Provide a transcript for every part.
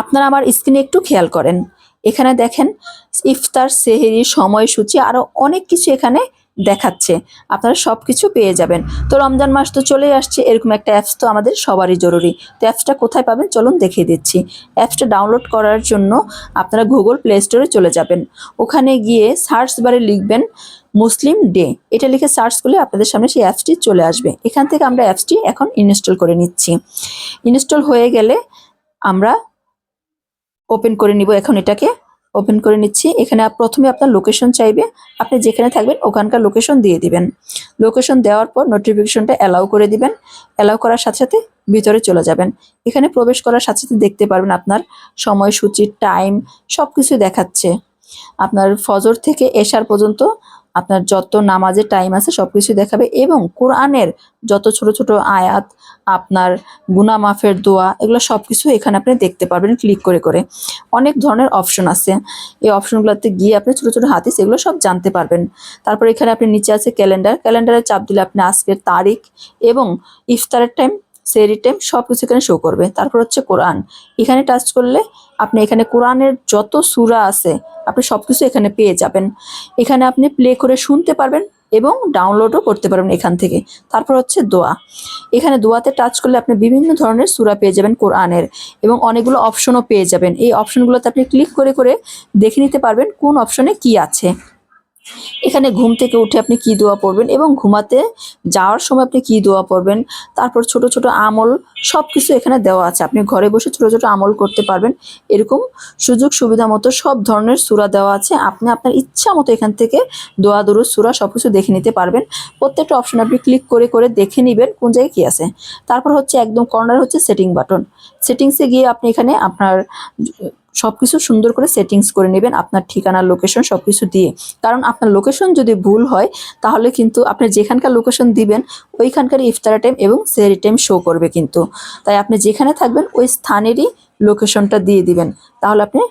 আপনারা আমার স্ক্রিনে একটু খেয়াল করেন। এখানে দেখেন, ইফতার, সেহেরি, সময়সূচি আরও অনেক কিছু এখানে দেখাচ্ছে। আপনারা সব কিছু পেয়ে যাবেন। তো রমজান মাস তো চলেই আসছে, এরকম একটা অ্যাপস তো আমাদের সবারই জরুরি। তো অ্যাপসটা কোথায় পাবেন? চলুন দেখিয়ে দিচ্ছি। অ্যাপসটা ডাউনলোড করার জন্য আপনারা গুগল প্লে স্টোরে চলে যাবেন। ওখানে গিয়ে সার্চ বারে লিখবেন মুসলিম ডে এটা লিখে সার্চ করলে আপনাদের সামনে সেই অ্যাপসটি চলে আসবে। এখান থেকে আমরা অ্যাপসটি এখন ইনস্টল করে নিচ্ছি। ইনস্টল হয়ে গেলে আমরা ওপেন করে নিব। এখন এটাকে ওপেন করে নিচ্ছি। এখানে প্রথমে আপনার লোকেশন চাইবে। আপনি যেখানে থাকবেন ওখানকার লোকেশন দিয়ে দিবেন। লোকেশন দেওয়ার পর নোটিফিকেশনটা অ্যালাউ করে দিবেন। অ্যালাউ করার সাথে সাথে ভিতরে চলে যাবেন। এখানে প্রবেশ করার সাথে সাথে দেখতে পারবেন আপনার সময়সূচি টাইম সব কিছু দেখাচ্ছে। আপনার ফজর থেকে এশার পর্যন্ত আপনার যত নামাজের টাইম আছে সব কিছু দেখাবে এবং কোরআনের যত ছোট ছোট আয়াত, আপনার গুনা মাফের দোয়া, এগুলো সব কিছু এখানে আপনি দেখতে পারবেন ক্লিক করে করে। অনেক ধরনের অপশন আছে। এই অপশনগুলোতে গিয়ে আপনি ছোট ছোট হাতিস এগুলো সব জানতে পারবেন। তারপর এখানে আপনি নিচে আছে ক্যালেন্ডার ক্যালেন্ডারে চাপ দিলে আপনি আজকের তারিখ এবং ইফতারের টাইম সেরি টাইম সব কিছু এখানে শো করবে। তারপর হচ্ছে কোরআন। এখানে টাচ করলে আপনি এখানে কোরআনের যত সুরা আছে, আপনি সব কিছু এখানে পেয়ে যাবেন। এখানে আপনি প্লে করে শুনতে পারবেন এবং ডাউনলোডও করতে পারবেন এখান থেকে। তারপর হচ্ছে দোয়া। এখানে দোয়াতে টাচ করলে আপনি বিভিন্ন ধরনের সুরা পেয়ে যাবেন কোরআনের এবং অনেকগুলো অপশনও পেয়ে যাবেন। এই অপশনগুলোতে আপনি ক্লিক করে করে দেখে নিতে পারবেন কোন অপশনে কি আছে। এখানে ঘুম থেকে উঠে আপনি কি দোয়া পড়বেন এবং ঘুমাতে যাওয়ার সময় আপনি কি দোয়া পড়বেন? তারপর ছোট ছোট আমল সব কিছু এখানে দেওয়া আছে। আপনি ঘরে বসে ছোট ছোট আমল করতে পারবেন। এরকম সুযোগ সুবিধা মতো সব ধরনের সুরা দেওয়া আছে। আপনি আপনার ইচ্ছা মতো এখান থেকে দোয়া, দুরুদ, সুরা সব কিছু দেখে নিতে পারবেন। প্রত্যেকটা অপশন আপনি ক্লিক করে করে দেখে নেবেন কোন জায়গায় কি আছে। তারপর হচ্ছে একদম কর্নার হচ্ছে সেটিং বাটন সেটিংসে গিয়ে আপনি এখানে আপনার সব কিছু সুন্দর করে সেটিংস করে নেবেন আপনার ঠিকানা লোকেশন সব কিছু দিয়ে। কারণ আপনার লোকেশন যদি ভুল হয়, তাহলে কিন্তু আপনি যেখানকার লোকেশন দিবেন, ওইখানকার ইফতার টাইম এবং সেরি টাইম শো করবে কিন্তু। তাই আপনি যেখানে থাকবেন, ওই স্থানেরই লোকেশনটা দিয়ে দিবেন। তাহলে আপনি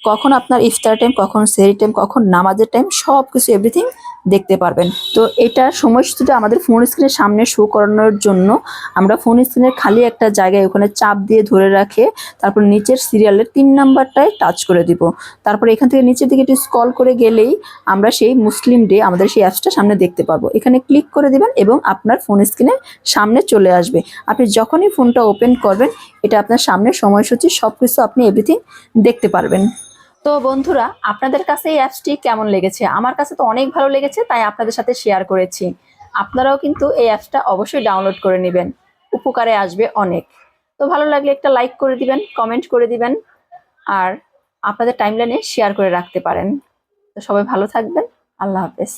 কখন আপনার ইফতার টাইম কখন সেরি টাইম কখন নামাজের টাইম সব কিছু এভরিথিং দেখতে পারবেন। তো এটা সময়সূচিটা আমাদের ফোন স্ক্রিনের সামনে শো করানোর জন্য আমরা ফোন স্ক্রিনের খালি একটা জায়গায় ওখানে চাপ দিয়ে ধরে রাখে তারপর নিচের সিরিয়ালের তিন নাম্বারটায় টাচ করে দিব। তারপর এখান থেকে নিচের দিকে একটু স্কল করে গেলেই আমরা সেই মুসলিম ডে আমাদের সেই অ্যাপসটা সামনে দেখতে পারব। এখানে ক্লিক করে দেবেন এবং আপনার ফোন স্ক্রিনের সামনে চলে আসবে। আপনি যখনই ফোনটা ওপেন করবেন, এটা আপনার সামনে সময়সূচি সব কিছু আপনি এভরিথিং দেখতে পারবেন। তো বন্ধুরা, আপনাদের কাছে এই অ্যাপসটি কেমন লেগেছে? আমার কাছে তো অনেক ভালো লেগেছে, তাই আপনাদের সাথে শেয়ার করেছি। আপনারাও কিন্তু এই অ্যাপসটা অবশ্যই ডাউনলোড করে নেবেন। উপকারে আসবে অনেক। তো ভালো লাগলে একটা লাইক করে দিবেন কমেন্ট করে দিবেন, আর আপনাদের টাইমলাইনে শেয়ার করে রাখতে পারেন। তো সবাই ভালো থাকবেন। আল্লাহ হাফেজ।